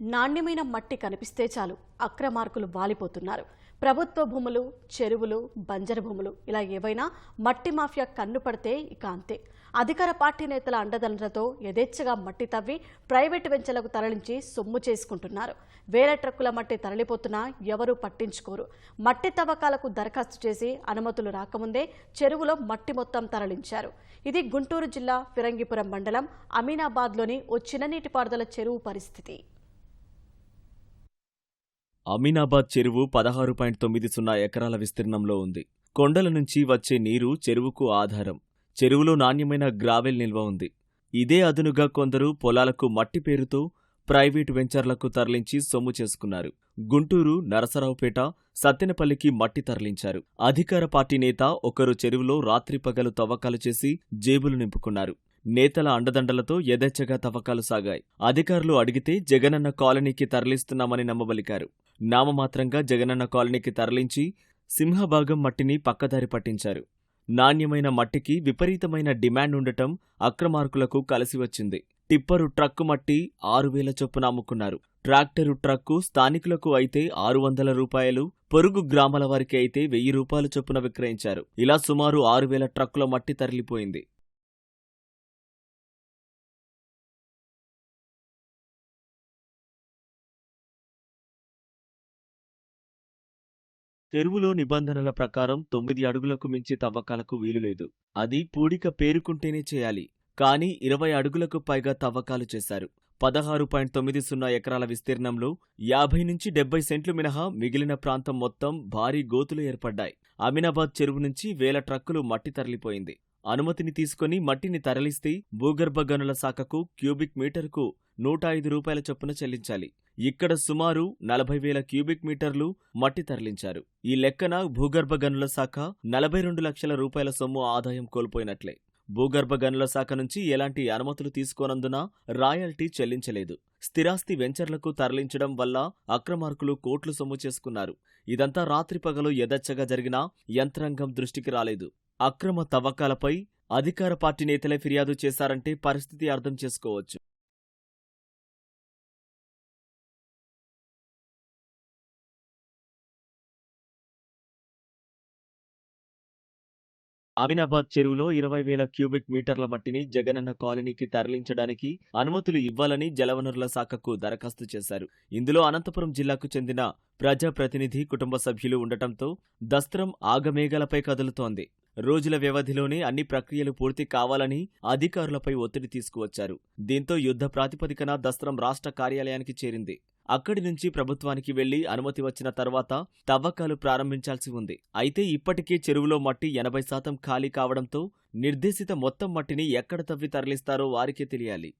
నాణ్యమైన మట్టి కనిపిస్తే చాలు అక్రమార్కులు వాలిపోతున్నారు. ప్రభుత్వ భూములు చెరువులు బంజరు భూములు ఇలా ఏవైనా మట్టి మాఫియా కన్ను పడితే ఇక అంతే. అధికార పార్టీ నేతల అండదండలతో యథేచ్ఛగా మట్టి తవ్వి ప్రైవేటు వెంచలకు తరలించి సొమ్ము చేసుకుంటున్నారు. వేరే ట్రక్కుల మట్టి తరలిపోతున్నా ఎవరూ పట్టించుకోరు. మట్టి తవ్వకాలకు దరఖాస్తు చేసి అనుమతులు రాకముందే చెరువులో మట్టి మొత్తం తరలించారు. ఇది గుంటూరు జిల్లా ఫిరంగిపురం మండలం అమీనాబాద్లోని ఓ చిన్ననీటిపారుదల చెరువు పరిస్థితి. అమీనాబాద్ చెరువు పదహారు పాయింట్ తొమ్మిది సున్నా ఎకరాల విస్తీర్ణంలో ఉంది. కొండల నుంచి వచ్చే నీరు చెరువుకు ఆధారం. చెరువులో నాణ్యమైన గ్రావెల్ నిల్వ ఉంది. ఇదే అదునుగా కొందరు పొలాలకు మట్టి పేరుతో ప్రైవేటు వెంచర్లకు తరలించి సొమ్ము చేసుకున్నారు. గుంటూరు నరసరావుపేట సత్తెనపల్లికి మట్టి తరలించారు. అధికార పార్టీ నేత ఒకరు చెరువులో రాత్రి పగలు తవ్వకాలు చేసి జేబులు నింపుకున్నారు. నేతల అండదండలతో యథేచ్ఛగా తవ్వకాలు సాగాయి. అధికారులు అడిగితే జగనన్న కాలనీకి తరలిస్తున్నామని నమ్మబలికారు. నామమాత్రంగా జగనన్న కాలనీకి తరలించి సింహభాగం మట్టిని పక్కదారి పట్టించారు. నాణ్యమైన మట్టికి విపరీతమైన డిమాండ్ ఉండటం అక్రమార్కులకు కలిసి వచ్చింది. టిప్పరు ట్రక్కు మట్టి ఆరు వేల చొప్పున అమ్ముకున్నారు. ట్రాక్టరు ట్రక్కు స్థానికులకు అయితే ఆరు వందల రూపాయలు పొరుగు గ్రామాల వారికి అయితే వెయ్యి రూపాయల చొప్పున విక్రయించారు. ఇలా సుమారు ఆరు వేల ట్రక్కుల మట్టి తరలిపోయింది. తెరువులో నిబంధనల ప్రకారం తొమ్మిది అడుగులకు మించి తవ్వకాలకు వీలులేదు అది పూడిక పేరుకుంటేనే చేయాలి. కానీ ఇరవై అడుగులకు పైగా తవ్వకాలు చేశారు. పదహారు పాయింట్ తొమ్మిది సున్నా ఎకరాల విస్తీర్ణంలో యాభై నుంచి డెబ్బై సెంట్లు మినహా మిగిలిన ప్రాంతం మొత్తం భారీ గోతులు ఏర్పడ్డాయి. అమినాబాద్ చెరువు నుంచి వేల ట్రక్కులు మట్టి తరలిపోయింది. అనుమతిని తీసుకుని మట్టిని తరలిస్తే భూగర్భ గనుల శాఖకు క్యూబిక్ మీటర్కు నూట ఐదు రూపాయల చొప్పున చెల్లించాలి. ఇక్కడ సుమారు నలభై వేల క్యూబిక్ మీటర్లు మట్టి తరలించారు. ఈ లెక్కన భూగర్భ గనుల శాఖ నలభై రెండు లక్షల రూపాయల సొమ్ము ఆదాయం కోల్పోయినట్లే. భూగర్భ గనుల శాఖ నుంచి ఎలాంటి అనుమతులు తీసుకోనందున రాయల్టీ చెల్లించలేదు. స్థిరాస్తి వెంచర్లకు తరలించడం వల్ల అక్రమార్కులు కోట్లు సొమ్ము చేసుకున్నారు. ఇదంతా రాత్రి పగలు యథేచ్ఛగా జరిగినా యంత్రాంగం దృష్టికి రాలేదు. అక్రమ తవ్వకాలపై అధికార పార్టీ నేతలే ఫిర్యాదు చేశారంటే పరిస్థితి అర్థం చేసుకోవచ్చు. అమీనాబాద్ చెరువులో ఇరవై వేల క్యూబిక్ మీటర్ల మట్టిని జగనన్న కాలనీకి తరలించడానికి అనుమతులు ఇవ్వాలని జలవనరుల శాఖకు దరఖాస్తు చేశారు. ఇందులో అనంతపురం జిల్లాకు చెందిన ప్రజాప్రతినిధి కుటుంబ సభ్యులు ఉండటంతో దస్త్రం ఆగమేఘాలపై కదులుతోంది. రోజుల వ్యవధిలోనే అన్ని ప్రక్రియలు పూర్తి కావాలని అధికారులపై ఒత్తిడి తీసుకువచ్చారు. దీంతో యుద్ధ ప్రాతిపదికన దస్త్రం రాష్ట్ర కార్యాలయానికి చేరింది. అక్కడి నుంచి ప్రభుత్వానికి వెళ్ళి అనుమతి వచ్చిన తర్వాత తవ్వకాలు ప్రారంభించాల్సి ఉంది. అయితే ఇప్పటికే చెరువులో మట్టి ఎనభై శాతం ఖాళీ కావడంతో నిర్దేశిత మొత్తం మట్టిని ఎక్కడ తవ్వి తరలిస్తారో వారికే తెలియాలి.